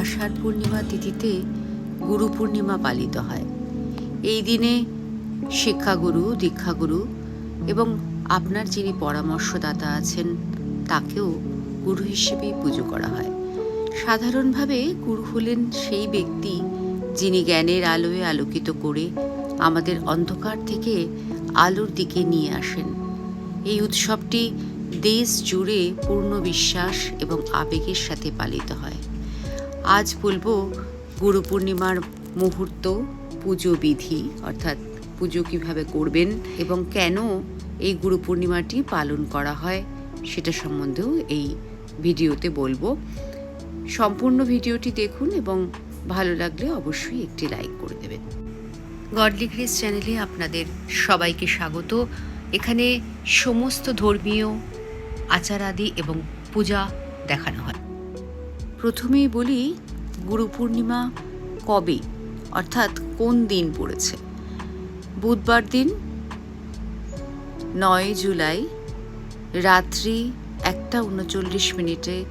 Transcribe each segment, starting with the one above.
আষাঢ় পূর্ণিমা তিথিতে গুরু পূর্ণিমা পালিত হয়। এই দিনে শিক্ষাগুরু, দীক্ষাগুরু এবং আপনার যিনি পরামর্শদাতা আছেন, তাকেও গুরু হিসেবেই পুজো করা হয়। সাধারণভাবে গুরু হলেন সেই ব্যক্তি যিনি জ্ঞানের আলোয় আলোকিত করে আমাদের অন্ধকার থেকে আলোর দিকে নিয়ে আসেন। এই উৎসবটি দেশ জুড়ে পূর্ণ বিশ্বাস এবং আবেগের সাথে পালিত হয়। আজ বলব গুরু পূর্ণিমার মুহূর্ত, পুজো বিধি, অর্থাৎ পুজো কীভাবে করবেন এবং কেন এই গুরু পূর্ণিমাটি পালন করা হয় সেটা সম্বন্ধেও এই ভিডিওতে বলব। সম্পূর্ণ ভিডিওটি দেখুন এবং ভালো লাগলে অবশ্যই একটি লাইক করে দেবেন। গডলি গ্রেস চ্যানেলে আপনাদের সবাইকে স্বাগত। এখানে সমস্ত ধর্মীয়, আচার আদি এবং পূজা দেখানো হয়। প্রথমেই বলি গুরু পূর্ণিমা কবে? অর্থাৎ কোন দিন পড়েছে? বুধবার দিন, নয় জুলাই, রাত্রি একটা উনচল্লিশ মিনিটে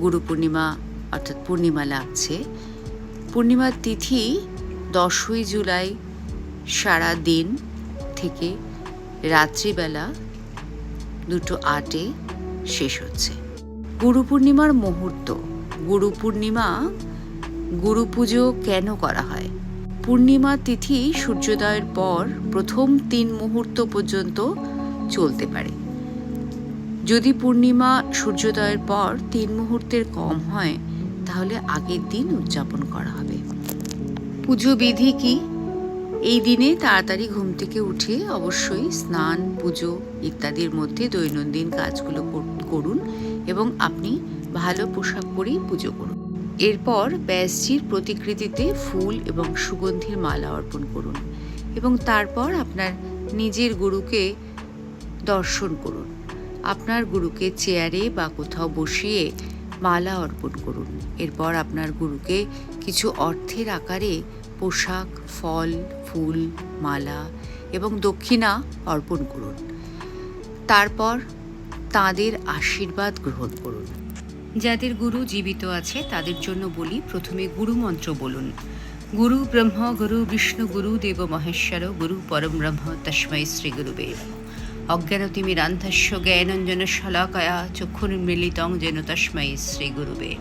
গুরু পূর্ণিমা, অর্থাৎ পূর্ণিমা লাগছে। পূর্ণিমার তিথি দশই জুলাই সারা দিন থেকে রাত্রিবেলা দুটো আটে শেষ হচ্ছে। গুরু পূর্ণিমার মুহূর্ত গুরু পূর্ণিমা, গুরু পুজো কেন করা হয়? পূর্ণিমা তিথি সূর্যোদয়ের পর প্রথম তিন মুহূর্ত পর্যন্ত চলতে পারে। যদি পূর্ণিমা সূর্যোদয়ের পর তিন মুহূর্তের কম হয়, তাহলে আগের দিন উদযাপন করা হবে। পুজো বিধি কি? এই দিনে তাড়াতাড়ি ঘুম থেকে উঠে অবশ্যই স্নান, পুজো ইত্যাদির মধ্যে দৈনন্দিন কাজগুলো করুন এবং আপনি ভালো পোশাক পরেই পুজো করুন। এরপর ব্যাসজির প্রতিকৃতিতে ফুল এবং সুগন্ধির মালা অর্পণ করুন এবং তারপর আপনার নিজের গুরুকে দর্শন করুন। আপনার গুরুকে চেয়ারে বা কোথাও বসিয়ে মালা অর্পণ করুন। এরপর আপনার গুরুকে কিছু অর্থের আকারে পোশাক, ফল, ফুল, মালা এবং দক্ষিণা অর্পণ করুন। তারপর তাদের আশীর্বাদ গ্রহণ করুন। যাদের গুরু জীবিত আছে, তাদের জন্য বলি প্রথমে গুরু মন্ত্র বলুন। গুরু ব্রহ্ম, গুরু বিষ্ণু, গুরু দেব মহেশ্বর, গুরু পরম ব্রহ্ম, তস্মৈ শ্রী গুরুবে অজ্ঞানতিমিরান্ধস্য জ্ঞানঞ্জন শলাকয়া চক্ষুর্মিলিতং যেন তস্মৈ শ্রী গুরুবে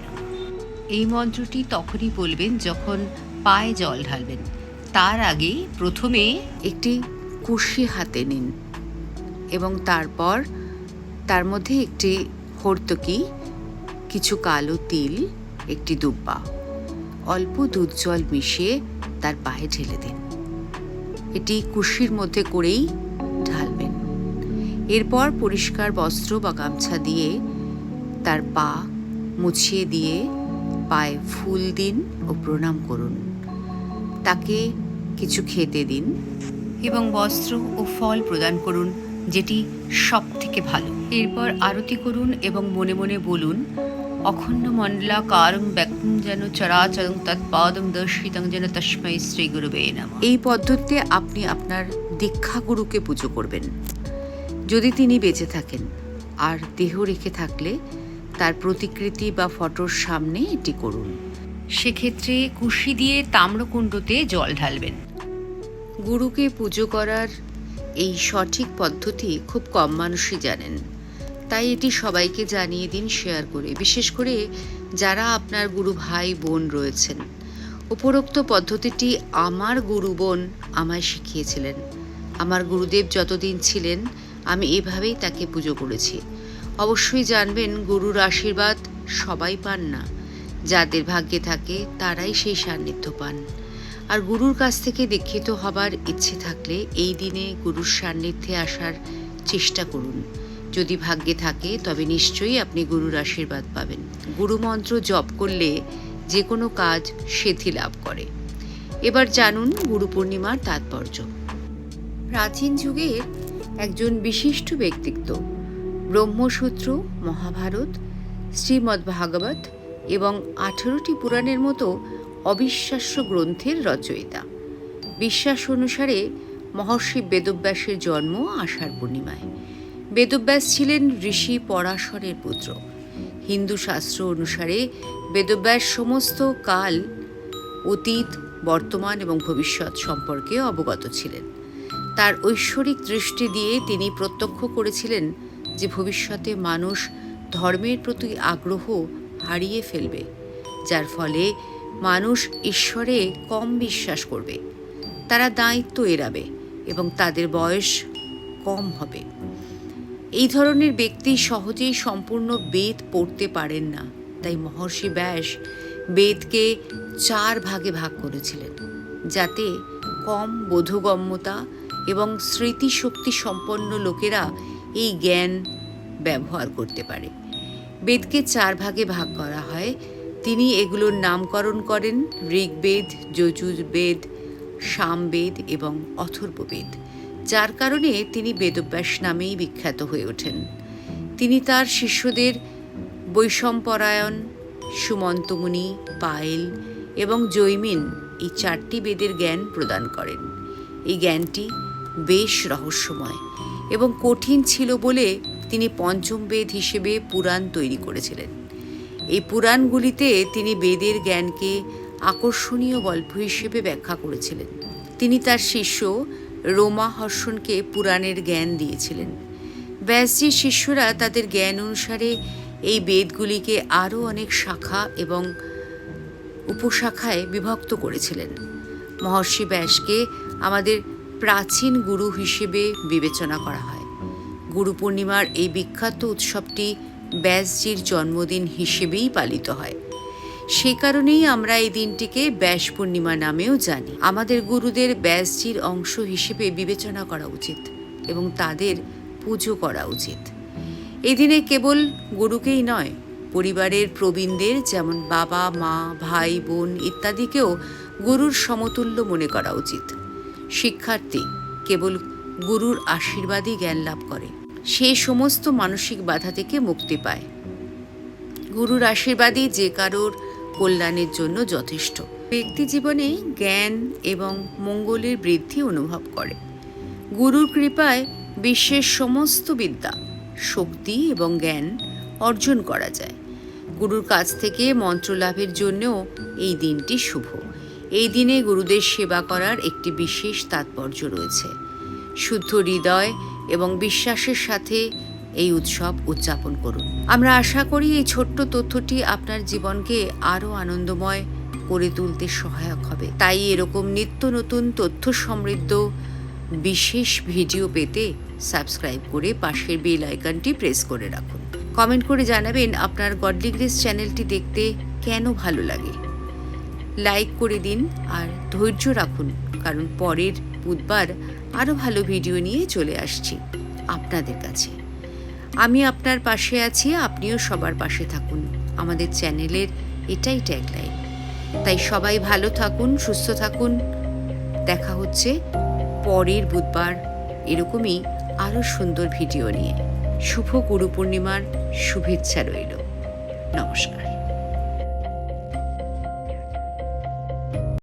এই মন্ত্রটি তখনই বলবেন যখন পায়ে জল ঢালবেন। তার আগে প্রথমে একটি কুশি হাতে নিন এবং তারপর তার মধ্যে একটি হর্তকি কিছু কালো তিল, একটি দুব্বা। অল্প দুধ জল মিশিয়ে তার পায়ে ঢেলে দিন। এটি কুশির মধ্যে করেই ঢালবেন। এরপর পরিষ্কার বস্ত্র বা গামছা দিয়ে তার পা মুছিয়ে দিয়ে পায়ে ফুল দিন ও প্রণাম করুন। তাকে কিছু খেতে দিন এবং বস্ত্র ও ফল প্রদান করুন, যেটি সব থেকে ভালো। এরপর আরতি করুন এবং মনে মনে বলুন অখণ্ড মণ্ডলা কারং ব্যক্তম যেন চরাচরং তৎপাদং দর্শিতং যেন তস্মৈ শ্রী গুরুবে নম এই পদ্ধতিতে আপনি আপনার দীক্ষা গুরুকে পুজো করবেন। যদি তিনি বেঁচে থাকেন আর দেহ রেখে থাকলে তার প্রতিকৃতি বা ফটোর সামনে এটি করুন। সেক্ষেত্রে কুশি দিয়ে তাম্রকুণ্ডতে জল ঢালবেন। গুরুকে পুজো করার এই সঠিক পদ্ধতি খুব কম মানুষই জানেন। তাই এটি সবাইকে জানিয়ে দিন শেয়ার করে। বিশেষ করে যারা আপনার গুরু ভাই বোন রয়েছেন। উপরোক্ত পদ্ধতিটি আমার গুরু বোন আমায় শিখিয়েছিলেন। আমার গুরুদেব যতদিন ছিলেন, আমি এভাবেই তাকে পুজো করেছি। অবশ্যই জানবেন, গুরুর আশীর্বাদ সবাই পান না। যাদের ভাগ্যে থাকে, তারাই সেই সান্নিধ্য পান। আর গুরুর কাছ থেকে দীক্ষিত হবার ইচ্ছে থাকলে এই দিনে গুরুর সান্নিধ্যে আসার চেষ্টা করুন। যদি ভাগ্যে থাকে, তবে নিশ্চয়ই আপনি গুরুর আশীর্বাদ পাবেন। গুরু মন্ত্র জপ করলে যে কোনো কাজ সেথি লাভ করে। এবার জানুন গুরু পূর্ণিমার তাৎপর্য। প্রাচীন যুগের একজন বিশিষ্ট ব্যক্তিত্ব, ব্রহ্মসূত্র, মহাভারত শ্রীমদ্ ভাগবত এবং আঠেরোটি পুরাণের মতো অবিশ্বাস্য গ্রন্থের রচয়িতা। বিশ্বাস অনুসারে মহর্ষি বেদব্যাসের জন্ম আষাঢ় পূর্ণিমায়। বেদব্যাস ছিলেন ঋষি পরাশরের পুত্র। হিন্দু শাস্ত্র অনুসারে বেদব্যাস সমস্ত কাল, অতীত, বর্তমান এবং ভবিষ্যৎ সম্পর্কে অবগত ছিলেন। তার ঐশ্বরিক দৃষ্টি দিয়ে তিনি প্রত্যক্ষ করেছিলেন যে ভবিষ্যতে মানুষ ধর্মের প্রতি আগ্রহ হারিয়ে ফেলবে, যার ফলে মানুষ ঈশ্বরে কম বিশ্বাস করবে, তারা দায়িত্ব এড়াবে এবং তাদের বয়স কম হবে। এই ধরনের ব্যক্তি সহজেই সম্পূর্ণ বেদ পড়তে পারেন না। তাই মহর্ষি ব্যাস বেদকে চার ভাগে ভাগ করেছিলেন, যাতে কম বোধগম্যতা এবং স্মৃতিশক্তি সম্পন্ন লোকেরা এই জ্ঞান ব্যবহার করতে পারে। বেদকে চার ভাগে ভাগ করা হয়। তিনি এগুলোর নামকরণ করেন ঋগ্বেদ, যজুর্বেদ, সামবেদ এবং অথর্ববেদ। যার কারণে তিনি বেদব্যাস নামেই বিখ্যাত হয়ে ওঠেন। তিনি তার শিষ্যদের বৈষম্পরায়ণ সুমন্তমুনি পায়েল এবং জৈমিন এই চারটি বেদের জ্ঞান প্রদান করেন। এই জ্ঞানটি বেশ রহস্যময় এবং কঠিন ছিল বলে তিনি পঞ্চম বেদ হিসেবে পুরাণ তৈরি করেছিলেন। এই পুরাণগুলিতে তিনি বেদের জ্ঞানকে আকর্ষণীয় গল্প হিসেবে ব্যাখ্যা করেছিলেন। তিনি তার শিষ্য রোমা হর্ষণকে পুরাণের জ্ঞান দিয়েছিলেন। ব্যাসজির শিষ্যরা তাদের জ্ঞান অনুসারে এই বেদগুলিকে আরও অনেক শাখা এবং উপশাখায় বিভক্ত করেছিলেন। মহর্ষি ব্যাসকে আমাদের প্রাচীন গুরু হিসেবে বিবেচনা করা হয়। গুরু পূর্ণিমার এই বিখ্যাত উৎসবটি ব্যাসজির জন্মদিন হিসেবেই পালিত হয়। সে কারণেই আমরা এই দিনটিকে ব্যাস পূর্ণিমা নামেও জানি। আমাদের গুরুদের ব্যাসজির অংশ হিসেবে বিবেচনা করা উচিত এবং তাদের পুজো করা উচিত। এই দিনে কেবল গুরুকেই নয়, পরিবারের প্রবীণদের যেমন বাবা, মা, ভাই, বোন ইত্যাদিকেও গুরুর সমতুল্য মনে করা উচিত। শিক্ষার্থী কেবল গুরুর আশীর্বাদই জ্ঞান লাভ করে। সে সমস্ত মানসিক বাধা থেকে মুক্তি পায়। গুরুর আশীর্বাদই যে কারোর কল্যাণের জন্য যথেষ্ট। ব্যক্তি জীবনে জ্ঞান এবং মঙ্গলের বৃদ্ধি অনুভব করে। গুরুর কৃপায় বিশ্বের সমস্ত বিদ্যা, শক্তি এবং জ্ঞান অর্জন করা যায়। গুরুর কাছ থেকে মন্ত্র লাভের জন্যও এই দিনটি শুভ। এই দিনে গুরুদের সেবা করার একটি বিশেষ তাৎপর্য রয়েছে। শুদ্ধ হৃদয় এবং বিশ্বাসের সাথে এই উৎসব উদযাপন করুন। আমরা আশা করি এই ছোট্ট তথ্যটি আপনার জীবনকে আরও আনন্দময় করে তুলতে সহায়ক হবে। তাই এরকম নিত্য নতুন তথ্য সমৃদ্ধ বিশেষ ভিডিও পেতে সাবস্ক্রাইব করে পাশের বেল আইকনটি প্রেস করে রাখুন। কমেন্ট করে জানাবেন আপনার গডলি গ্রেস চ্যানেলটি দেখতে কেন ভালো লাগে। লাইক করে দিন আর ধৈর্য রাখুন, কারণ পরের বুধবার আরও ভালো ভিডিও নিয়ে চলে আসছি আপনাদের কাছে। আমি আপনার পাশে আছি, আপনিও সবার পাশে থাকুন। আমাদের চ্যানেলের এটাই ট্যাগলাইন তাই সবাই ভালো থাকুন, সুস্থ থাকুন। দেখা হচ্ছে পরের বুধবার। এরকমই আরও সুন্দর ভিডিও নিয়ে। শুভ গুরু পূর্ণিমার শুভেচ্ছা রইল। নমস্কার।